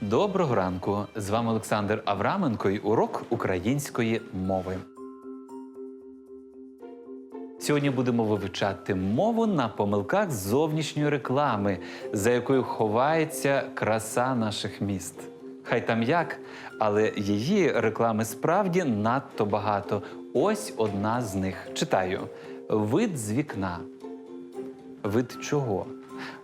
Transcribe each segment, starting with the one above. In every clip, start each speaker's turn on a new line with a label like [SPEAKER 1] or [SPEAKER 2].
[SPEAKER 1] Доброго ранку! З вами Олександр Авраменко і урок української мови. Сьогодні будемо вивчати мову на помилках зовнішньої реклами, за якою ховається краса наших міст. Хай там як, але її реклами справді надто багато. Ось одна з них. Читаю: вид з вікна. Вид чого?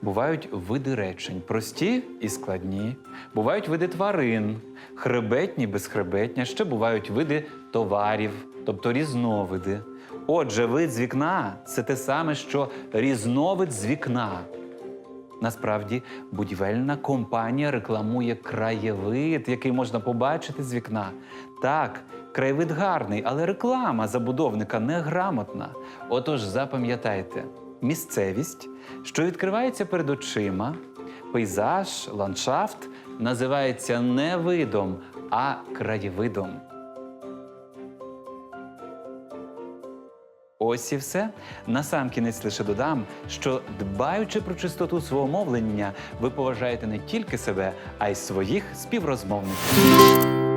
[SPEAKER 1] Бувають види речень, прості і складні. Бувають види тварин, хребетні, безхребетні. Ще бувають види товарів, тобто різновиди. Отже, вид з вікна це те саме, що різновид з вікна. Насправді, будівельна компанія рекламує краєвид, який можна побачити з вікна. Так, краєвид гарний, але реклама забудовника неграмотна. Отож, запам'ятайте, місцевість, що відкривається перед очима, пейзаж, ландшафт називається не видом, а краєвидом. Ось і все. Насамкінець лише додам, що дбаючи про чистоту свого мовлення, ви поважаєте не тільки себе, а й своїх співрозмовників.